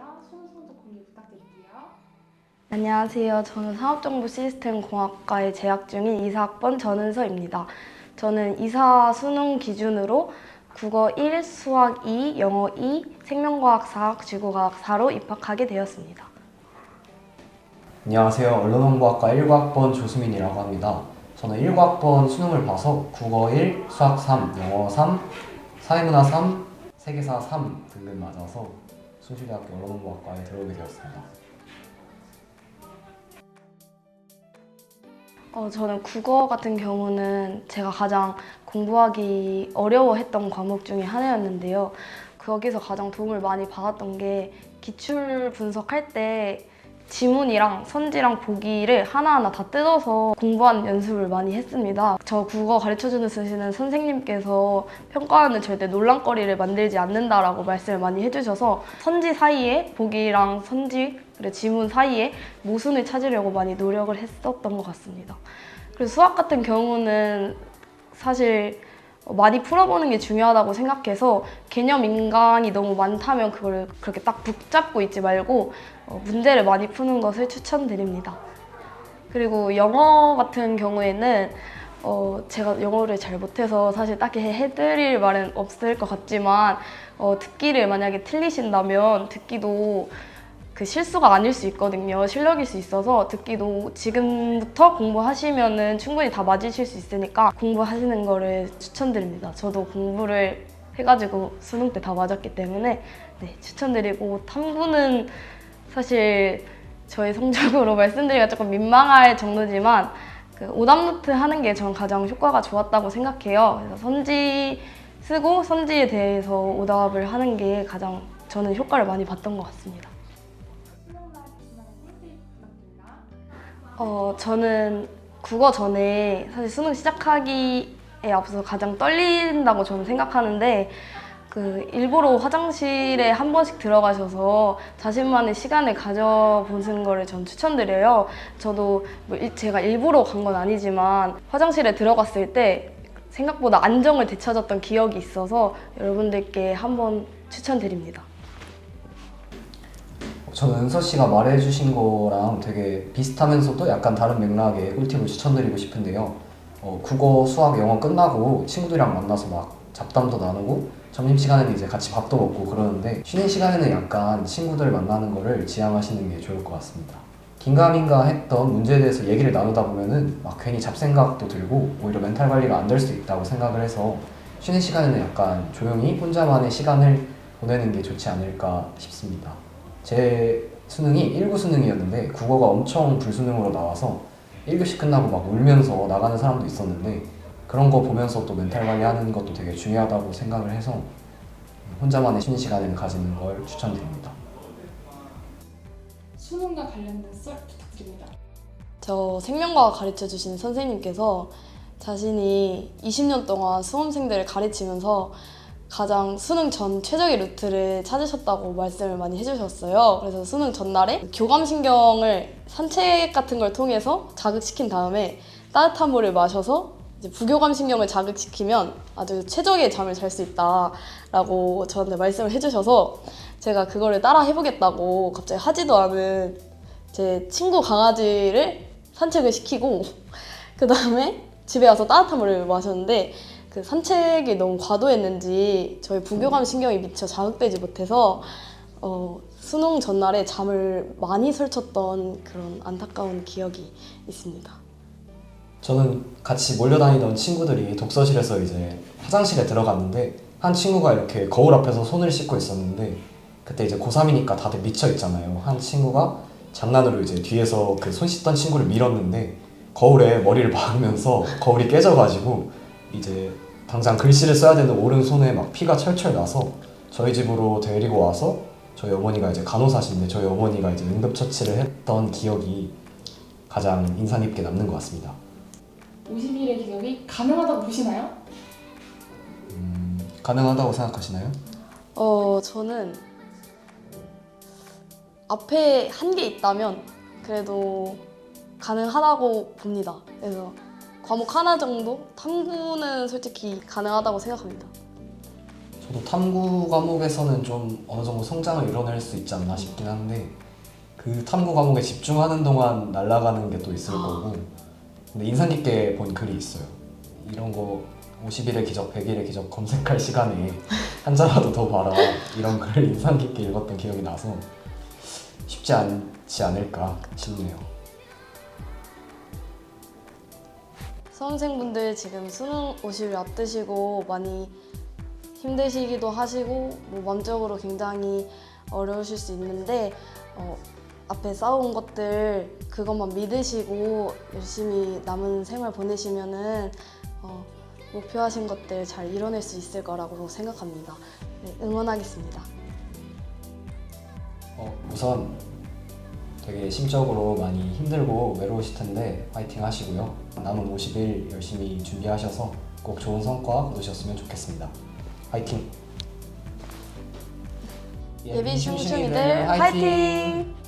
반갑습니다. 수능 성적 공개 부탁드릴게요. 안녕하세요. 저는 산업정보시스템공학과에 재학 중인 이사학번 전은서입니다. 저는 이사 수능 기준으로 국어 1, 수학 2, 영어 2, 생명과학 4, 지구과학 4로 입학하게 되었습니다. 안녕하세요. 언론홍보학과 1과학번 조수민이라고 합니다. 저는 1과학번 수능을 봐서 국어 1, 수학 3, 영어 3, 사회문화 3, 세계사 3 등급 맞아서 순실대학교 언론홍보학과에 들어오게 되었습니다. 어, 저는 국어 같은 경우는 제가 가장 공부하기 어려워했던 과목 중에 하나였는데요. 거기서 가장 도움을 많이 받았던 게 기출 분석할 때 지문이랑 선지랑 보기를 하나하나 다 뜯어서 공부하는 연습을 많이 했습니다. 저 국어 가르쳐주는 쓰시는 선생님께서 평가하는 절대 논란거리를 만들지 않는다라고 말씀을 많이 해주셔서 선지 사이에 보기랑 선지 그리고 지문 사이에 모순을 찾으려고 많이 노력을 했었던 것 같습니다. 그래서 수학 같은 경우는 사실 많이 풀어보는 게 중요하다고 생각해서 개념 인강이 너무 많다면 그걸 그렇게 딱 붙잡고 있지 말고 어, 문제를 많이 푸는 것을 추천드립니다. 그리고 영어 같은 경우에는 어, 제가 영어를 잘 못해서 사실 딱히 해드릴 말은 없을 것 같지만 어, 듣기를 만약에 틀리신다면 듣기도 그 실수가 아닐 수 있거든요. 실력일 수 있어서 듣기도 지금부터 공부하시면은 충분히 다 맞으실 수 있으니까 공부하시는 거를 추천드립니다. 저도 공부를 해가지고 수능 때 다 맞았기 때문에 네, 추천드리고 탐구는 사실 저희 성적으로 말씀드리기가 조금 민망할 정도지만 그 오답노트 하는 게 전 가장 효과가 좋았다고 생각해요. 그래서 선지 쓰고 선지에 대해서 오답을 하는 게 가장 저는 효과를 많이 봤던 것 같습니다. 어, 저는 국어 전에 사실 수능 시작하기에 앞서 가장 떨린다고 저는 생각하는데 그 일부러 화장실에 한 번씩 들어가셔서 자신만의 시간을 가져보는 거를 전 추천드려요. 저도 뭐 일- 제가 일부러 간 건 아니지만 화장실에 들어갔을 때 생각보다 안정을 되찾았던 기억이 있어서 여러분들께 한번 추천드립니다. 저는 은서 씨가 말해주신 거랑 되게 비슷하면서도 약간 다른 맥락의 꿀팁을 추천드리고 싶은데요. 어, 국어, 수학, 영어 끝나고 친구들이랑 만나서 막 잡담도 나누고 점심시간에는 이제 같이 밥도 먹고 그러는데 쉬는 시간에는 약간 친구들 만나는 거를 지향하시는 게 좋을 것 같습니다. 긴가민가 했던 문제에 대해서 얘기를 나누다 보면은 막 괜히 잡생각도 들고 오히려 멘탈 관리가 안 될 수도 있다고 생각을 해서 쉬는 시간에는 약간 조용히 혼자만의 시간을 보내는 게 좋지 않을까 싶습니다. 제 수능이 1구 수능이었는데 국어가 엄청 불수능으로 나와서 1교시 끝나고 막 울면서 나가는 사람도 있었는데 그런 거 보면서 또 멘탈 관리하는 것도 되게 중요하다고 생각을 해서 혼자만의 쉬는 시간을 가지는 걸 추천드립니다. 수능과 관련된 썰 부탁드립니다. 저 생명과학 가르쳐 주신 선생님께서 자신이 20년 동안 수험생들을 가르치면서 가장 수능 전 최적의 루트를 찾으셨다고 말씀을 많이 해주셨어요. 그래서 수능 전날에 교감신경을 산책 같은 걸 통해서 자극시킨 다음에 따뜻한 물을 마셔서 이제 부교감 신경을 자극시키면 아주 최적의 잠을 잘 수 있다라고 저한테 말씀을 해주셔서 제가 그거를 따라 해보겠다고 갑자기 하지도 않은 제 친구 강아지를 산책을 시키고 그 다음에 집에 와서 따뜻한 물을 마셨는데 그 산책이 너무 과도했는지 저희 부교감 신경이 미처 자극되지 못해서 어, 수능 전날에 잠을 많이 설쳤던 그런 안타까운 기억이 있습니다. 저는 같이 몰려다니던 친구들이 독서실에서 이제 화장실에 들어갔는데 한 친구가 이렇게 거울 앞에서 손을 씻고 있었는데 그때 이제 고3이니까 다들 미쳐 있잖아요. 한 친구가 장난으로 이제 뒤에서 그 손 씻던 친구를 밀었는데 거울에 머리를 박으면서 거울이 깨져가지고 이제 당장 글씨를 써야 되는 오른손에 막 피가 철철 나서 저희 집으로 데리고 와서 저희 어머니가 이제 간호사신데 저희 어머니가 이제 응급처치를 했던 기억이 가장 인상 깊게 남는 것 같습니다. 50일의 기억이 가능하다고 보시나요? 음, 가능하다고 생각하시나요? 어, 저는 앞에 한 게 있다면 그래도 가능하다고 봅니다. 그래서 과목 하나 정도 탐구는 솔직히 가능하다고 생각합니다. 저도 탐구 과목에서는 좀 어느 정도 성장을 이뤄낼 수 있지 않나 싶긴 한데 그 탐구 과목에 집중하는 동안 날아가는 게 또 있을 거고 근데 인상 깊게 본 글이 있어요. 이런 거 50일의 기적, 100일의 기적 검색할 시간에 한 자라도 더 봐라 이런 글을 인상 깊게 읽었던 기억이 나서 쉽지 않지 않을까 싶네요. 수험생분들 지금 수능 50일 앞두시고 많이 힘드시기도 하시고 뭐 마음적으로 굉장히 어려우실 수 있는데 어, 앞에 쌓아온 것들 그것만 믿으시고 열심히 남은 생활 보내시면은 어, 목표하신 것들 잘 이뤄낼 수 있을 거라고 생각합니다. 네, 응원하겠습니다. 어, 우선 되게 심적으로 많이 힘들고 외로우실 텐데 파이팅 하시고요. 남은 50일 열심히 준비하셔서 꼭 좋은 성과 거두셨으면 좋겠습니다. 파이팅! 예비 슝슝이들 화이팅!